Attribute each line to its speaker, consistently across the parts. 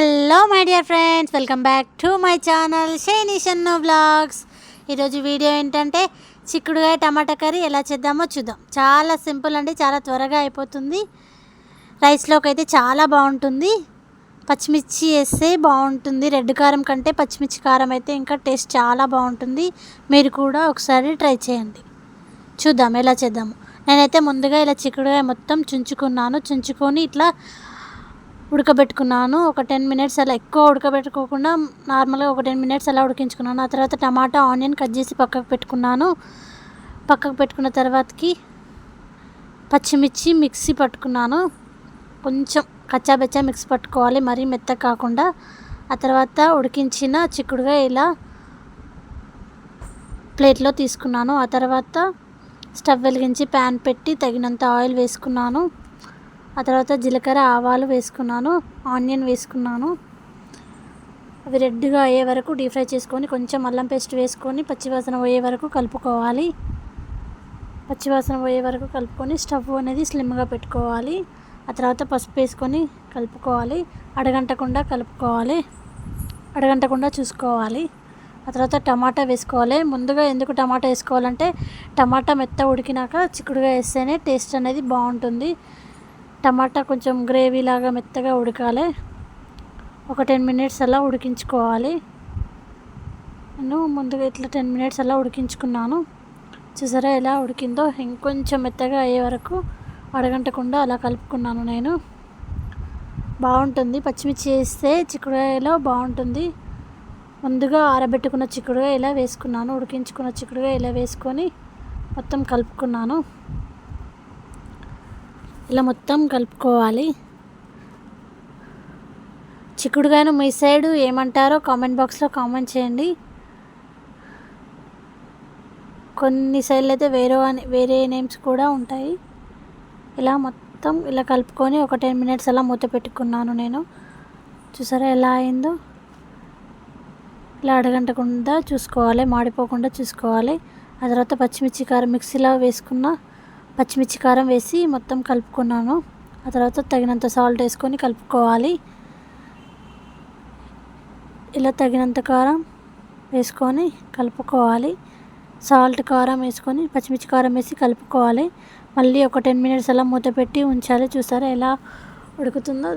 Speaker 1: Hello my dear friends welcome back to my channel shiny blogs ఈరోజు video ఏంటంటే చిక్కుడుగాయ టమాటా curry ఎలా చేద్దామో చూద్దాం. చాలా సింపుల్ అండి చాలా త్వరగా అయిపోతుంది. రైస్లోకి అయితే చాలా బాగుంటుంది. పచ్చిమిర్చి వేస్తే బాగుంటుంది. రెడ్ కారం కంటే పచ్చిమిర్చి కారం అయితే ఇంకా టేస్ట్ చాలా బాగుంటుంది. మీరు కూడా ఒకసారి ట్రై చేయండి. చూద్దాం ఎలా చేద్దాము. నేనైతే ముందుగా ఇలా చిక్కుడుగాయ మొత్తం చుంచుకున్నాను. చుంచుకొని ఇట్లా ఉడకబెట్టుకున్నాను. ఒక టెన్ మినిట్స్ అలా ఎక్కువ ఉడకబెట్టుకోకుండా నార్మల్గా ఒక టెన్ మినిట్స్ అలా ఉడికించుకున్నాను. ఆ తర్వాత టమాటా ఆనియన్ కట్ చేసి పక్కకు పెట్టుకున్నాను. పక్కకు పెట్టుకున్న తర్వాతకి పచ్చిమిర్చి మిక్సీ పట్టుకున్నాను. కొంచెం కచ్చాబెచ్చా మిక్సీ పట్టుకోవాలి మరీ మెత్త కాకుండా. ఆ తర్వాత ఉడికించిన చిక్కుడుగా ఇలా ప్లేట్లో తీసుకున్నాను. ఆ తర్వాత స్టవ్ వెలిగించి ప్యాన్ పెట్టి తగినంత ఆయిల్ వేసుకున్నాను. ఆ తర్వాత జీలకర్ర ఆవాలు వేసుకున్నాను ఆనియన్ వేసుకున్నాను. అవి రెడ్గా అయ్యే వరకు డీప్ ఫ్రై చేసుకొని కొంచెం అల్లం పేస్ట్ వేసుకొని పచ్చివాసన పోయే వరకు కలుపుకోవాలి. పచ్చివాసన పోయే వరకు కలుపుకొని స్టవ్ అనేది స్లిమ్గా పెట్టుకోవాలి. ఆ తర్వాత పసుపు వేసుకొని కలుపుకోవాలి. అడగంటకుండా కలుపుకోవాలి. అడగంటకుండా చూసుకోవాలి. ఆ తర్వాత టమాటా వేసుకోవాలి. ముందుగా ఎందుకు టమాటా వేసుకోవాలంటే టమాటా మెత్త ఉడికినాక చిక్కుడుగా వేస్తేనే టేస్ట్ అనేది బాగుంటుంది. టమాటా కొంచెం గ్రేవీ లాగా మెత్తగా ఉడకాలి. ఒక టెన్ మినిట్స్ అలా ఉడికించుకోవాలి. నేను ముందుగా ఇట్లా టెన్ మినిట్స్ అలా ఉడికించుకున్నాను. చూసారా ఎలా ఉడికిందో? ఇంకొంచెం మెత్తగా అయ్యే వరకు అడగంటకుండా అలా కలుపుకున్నాను నేను. బాగుంటుంది. పచ్చిమిర్చి వేస్తే చిక్కుడుకాయలో బాగుంటుంది. ముందుగా ఆరబెట్టుకున్న చిక్కుడుగా ఇలా వేసుకున్నాను ఉడికించుకున్న చిక్కుడుగా ఇలా వేసుకొని మొత్తం కలుపుకున్నాను. ఇలా మొత్తం కలుపుకోవాలి. చిక్కుడుగాను మీ సైడ్ ఏమంటారో కామెంట్ బాక్స్లో కామెంట్ చేయండి. కొన్ని సైడ్లు అయితే వేరే అని వేరే నేమ్స్ కూడా ఉంటాయి. ఇలా మొత్తం ఇలా కలుపుకొని ఒక టెన్ మినిట్స్ అలా మూత పెట్టుకున్నాను నేను. చూసారా ఎలా అయిందో? ఇలా అడగంటకుండా చూసుకోవాలి మాడిపోకుండా చూసుకోవాలి. ఆ తర్వాత పచ్చిమిర్చి కారం మిక్సీలో వేసుకున్న పచ్చిమిర్చి కారం వేసి మొత్తం కలుపుకున్నాను. ఆ తర్వాత తగినంత సాల్ట్ వేసుకొని కలుపుకోవాలి. ఇలా తగినంత కారం వేసుకొని కలుపుకోవాలి. సాల్ట్ కారం వేసుకొని పచ్చిమిర్చి కారం వేసి కలుపుకోవాలి. మళ్ళీ ఒక టెన్ మినిట్స్ అలా మూత పెట్టి ఉంచాలి. చూసారా ఎలా ఉడుకుతుందో?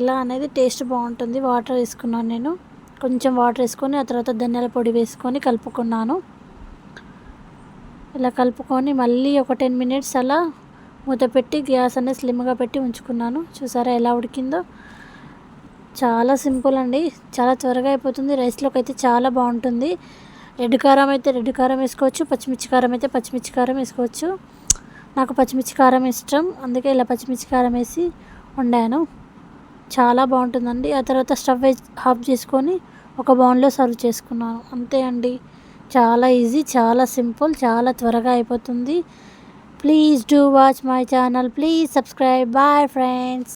Speaker 1: ఇలా అనేది టేస్ట్ బాగుంటుంది. వాటర్ వేసుకున్నాను నేను. కొంచెం వాటర్ వేసుకొని ఆ తర్వాత ధనియాల పొడి వేసుకొని కలుపుకున్నాను. ఇలా కలుపుకొని మళ్ళీ ఒక టెన్ మినిట్స్ అలా మూత పెట్టి గ్యాస్ అనేది స్లిమ్గా పెట్టి ఉంచుకున్నాను. చూసారా ఎలా ఉడికిందో? చాలా సింపుల్ అండి. చాలా త్వరగా అయిపోతుంది. రైస్లోకి అయితే చాలా బాగుంటుంది. రెడ్ కారం అయితే రెడ్ కారం వేసుకోవచ్చు. పచ్చిమిర్చి కారం అయితే పచ్చిమిర్చి కారం వేసుకోవచ్చు. నాకు పచ్చిమిర్చి కారం ఇష్టం. అందుకే ఇలా పచ్చిమిర్చి కారం వేసి వండాను. చాలా బాగుంటుందండి. ఆ తర్వాత స్టవ్ ఆఫ్ చేసుకొని ఒక బౌన్లో సర్వ్ చేసుకున్నాను. అంతే అండి. చాలా ఈజీ చాలా సింపుల్ చాలా త్వరగా అయిపోతుంది. Please do watch my channel please subscribe bye friends